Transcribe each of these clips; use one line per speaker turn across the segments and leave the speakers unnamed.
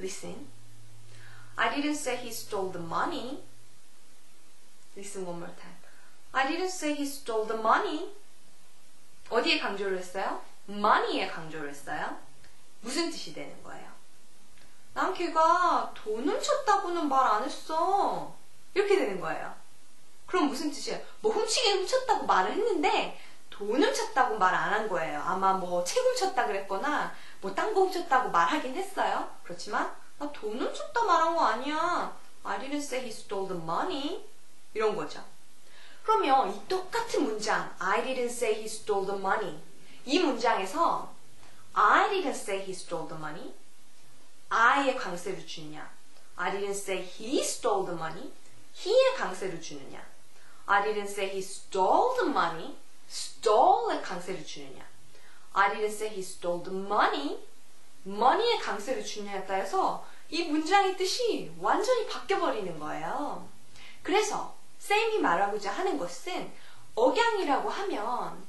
Listen. I didn't say he stole the money. Listen one more time. I didn't say he stole the money. 어디에 강조를 했어요? money에 강조를 했어요. 무슨 뜻이 되는 거예요? 난 걔가 돈 훔쳤다고는 말 안 했어. 이렇게 되는 거예요. 그럼 무슨 뜻이에요? 뭐 훔치긴 훔쳤다고 말을 했는데 돈 훔쳤다고 말 안 한 거예요. 아마 뭐책 훔쳤다 그랬거나 뭐 딴 거 훔쳤다고 말하긴 했어요. 그렇지만 나돈 훔쳤다 말한 거 아니야. I didn't say he stole the money. 이런 거죠. 그러면 이 똑같은 문장 I didn't say he stole the money 이 문장에서 I didn't say he stole the money I의 강세를 주느냐 I didn't say he stole the money he의 강세를 주느냐 I didn't say he stole the money stole의 강세를 주느냐 I didn't say he stole the money money의 강세를 주느냐에 따라서 이 문장의 뜻이 완전히 바뀌어버리는 거예요. 그래서 쌤이 말하고자 하는 것은 억양이라고 하면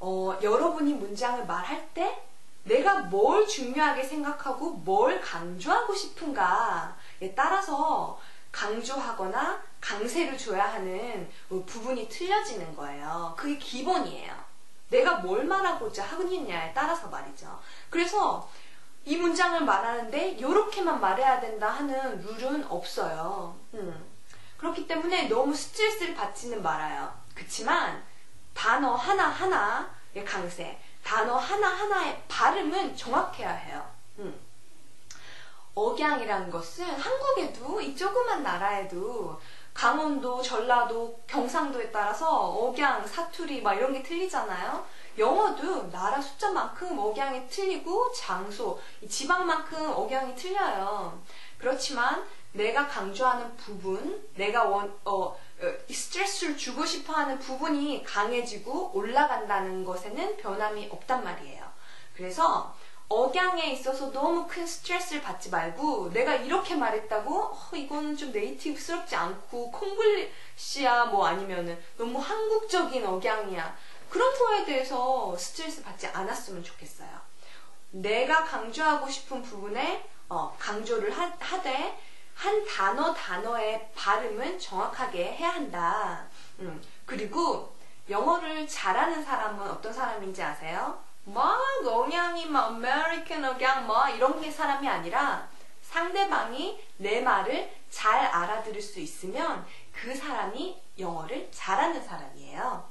어, 여러분이 문장을 말할 때 내가 뭘 중요하게 생각하고 뭘 강조하고 싶은가에 따라서 강조하거나 강세를 줘야 하는 부분이 틀려지는 거예요. 그게 기본이에요. 내가 뭘 말하고자 하느냐에 따라서 말이죠. 그래서 이 문장을 말하는데 이렇게만 말해야 된다 하는 룰은 없어요. 음. 그렇기 때문에 너무 스트레스를 받지는 말아요. 그치만 단어 하나하나의 강세, 단어 하나하나의 발음은 정확해야 해요. 음. 억양이라는 것은 한국에도 이 조그만 나라에도 강원도, 전라도, 경상도에 따라서 억양, 사투리 막 이런 게 틀리잖아요. 영어도 나라 숫자만큼 억양이 틀리고 장소, 지방만큼 억양이 틀려요. 그렇지만 내가 강조하는 부분, 내가 원, 어, 어, 스트레스를 주고 싶어 하는 부분이 강해지고 올라간다는 것에는 변함이 없단 말이에요. 그래서 억양에 있어서 너무 큰 스트레스를 받지 말고 내가 이렇게 말했다고 어, 이거는 좀 네이티브스럽지 않고 콩글리시야 뭐 아니면은 너무 한국적인 억양이야 그런 거에 대해서 스트레스 받지 않았으면 좋겠어요. 내가 강조하고 싶은 부분에 어, 강조를 하, 하되 한 단어 단어의 발음은 정확하게 해야 한다. 음, 그리고 영어를 잘하는 사람은 어떤 사람인지 아세요? 막 억양이 막 아메리칸 억양 뭐 이런 게 사람이 아니라 상대방이 내 말을 잘 알아들을 수 있으면 그 사람이 영어를 잘하는 사람이에요.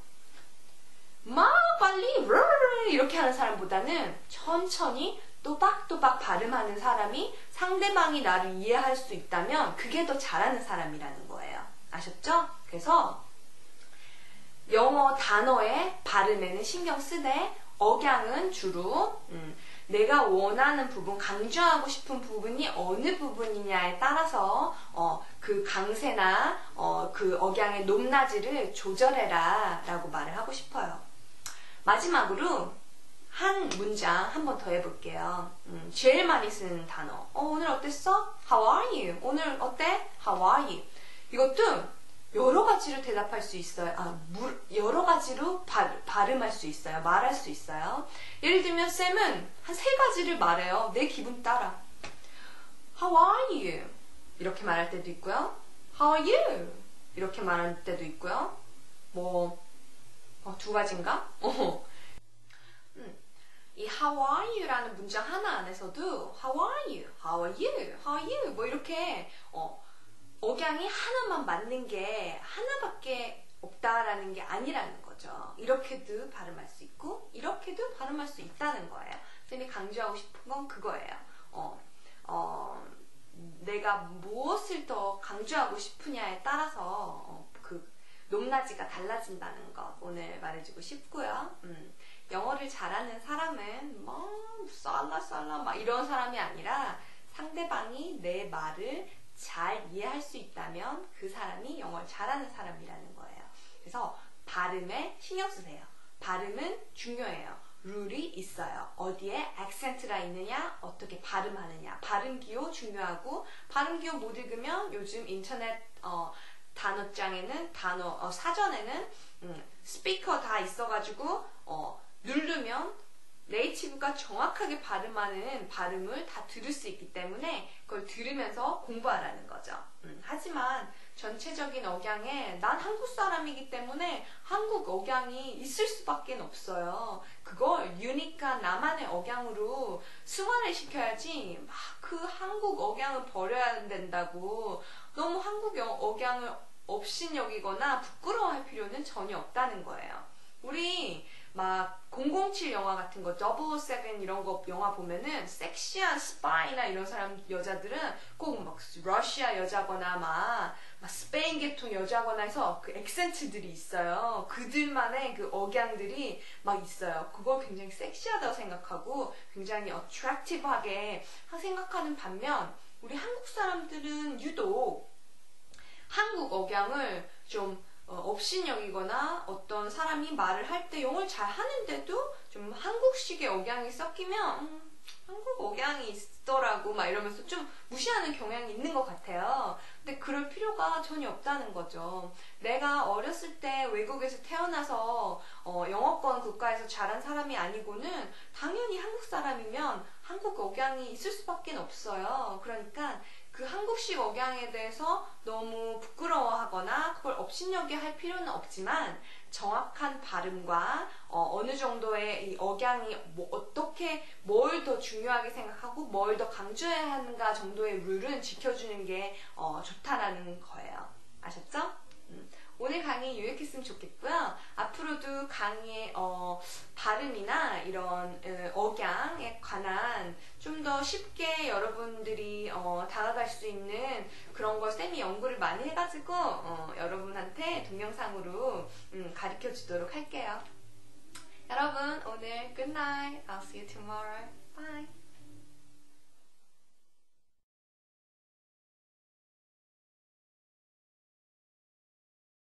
막 빨리 이렇게 하는 사람보다는 천천히 또박또박 발음하는 사람이 상대방이 나를 이해할 수 있다면 그게 더 잘하는 사람이라는 거예요. 아셨죠? 그래서 영어 단어의 발음에는 신경 쓰되 억양은 주로 음, 내가 원하는 부분, 강조하고 싶은 부분이 어느 부분이냐에 따라서 어, 그 강세나 어, 그 억양의 높낮이를 조절해라 라고 말을 하고 싶어요. 마지막으로 한 문장 한 번 더 해볼게요. 음, 제일 많이 쓰는 단어. 어, 오늘 어땠어? How are you? 오늘 어때? How are you? 이것도 여러 가지로 대답할 수 있어요. 아, 물, 여러 가지로 발, 발음할 수 있어요. 말할 수 있어요. 예를 들면 쌤은 한 세 가지를 말해요. 내 기분 따라. How are you? 이렇게 말할 때도 있고요. How are you? 이렇게 말할 때도 있고요. 뭐, 어, 두 가지인가? 어. 음. 이 how are you라는 문장 하나 안에서도 how are you, how are you, how are you 뭐 이렇게 어, 억양이 하나만 맞는 게 하나밖에 없다라는 게 아니라는 거죠. 이렇게도 발음할 수 있고 이렇게도 발음할 수 있다는 거예요. 쌤이 강조하고 싶은 건 그거예요. 어, 어, 내가 무엇을 더 강조하고 싶으냐에 따라서 어, 그 높낮이가 달라진다는 것 오늘 말해주고 싶고요. 음, 영어를 잘하는 사람은 뭐 쌀라 쌀라 막 이런 사람이 아니라 상대방이 내 말을 잘 이해할 수 있다면 그 사람이 영어를 잘하는 사람이라는 거예요. 그래서 발음에 신경 쓰세요. 발음은 중요해요. 룰이 있어요. 어디에 액센트가 있느냐, 어떻게 발음하느냐. 발음 기호 중요하고 발음 기호 못 읽으면 요즘 인터넷 어, 단어장에는 단어 어, 사전에는 음, 스피커 다 있어가지고 어, 누르면 네이티브가 정확하게 발음하는 발음을 다 들을 수 있기 때문에 그걸 들으면서 공부하라는 거죠. 음, 하지만 전체적인 억양에 난 한국 사람이기 때문에 한국 억양이 있을 수밖에 없어요. 그걸 유니크한 나만의 억양으로 승화를 시켜야지 막 그 한국 억양을 버려야 된다고 너무 한국 억양을 없인 여기거나 부끄러워할 필요는 전혀 없다는 거예요. 우리 막 007 영화 같은 거, 007 이런 거 영화 보면은 섹시한 스파이나 이런 사람 여자들은 꼭 막 러시아 여자거나 막, 막 스페인 계통 여자거나 해서 그 액센트들이 있어요. 그들만의 그 억양들이 막 있어요. 그걸 굉장히 섹시하다고 생각하고 굉장히 어트랙티브하게 생각하는 반면 우리 한국 사람들은 유독 한국 억양을 좀 어, 업신여기거나 어떤 사람이 말을 할 때 영어를 잘 하는데도 좀 한국식의 억양이 섞이면 음, 한국 억양이 있더라고 막 이러면서 좀 무시하는 경향이 있는 것 같아요. 근데 그럴 필요가 전혀 없다는 거죠. 내가 어렸을 때 외국에서 태어나서 어, 영어권 국가에서 자란 사람이 아니고는 당연히 한국 사람이면 한국 억양이 있을 수밖에 없어요. 그러니까 그 한국식 억양에 대해서 너무 부끄러워하거나 그걸 업신여기 할 필요는 없지만 정확한 발음과 어, 느 정도의 이 억양이 뭐 어떻게 뭘 더 중요하게 생각하고 뭘 더 강조해야 하는가 정도의 룰은 지켜주는 게 어, 좋다라는 거예요. 아셨죠? 음. 오늘 강의 유익했으면 좋겠고요. 앞으로도 강의의 어, 발음이나 이런 어, 억양에 관한 좀 더 쉽게 여러분들이 어, 다가갈 수 있는 그런 걸 쌤이 연구를 많이 해가지고 어, 여러분한테 동영상으로 음, 가르쳐 주도록 할게요. 여러분 오늘 night. I'll see you tomorrow. Bye.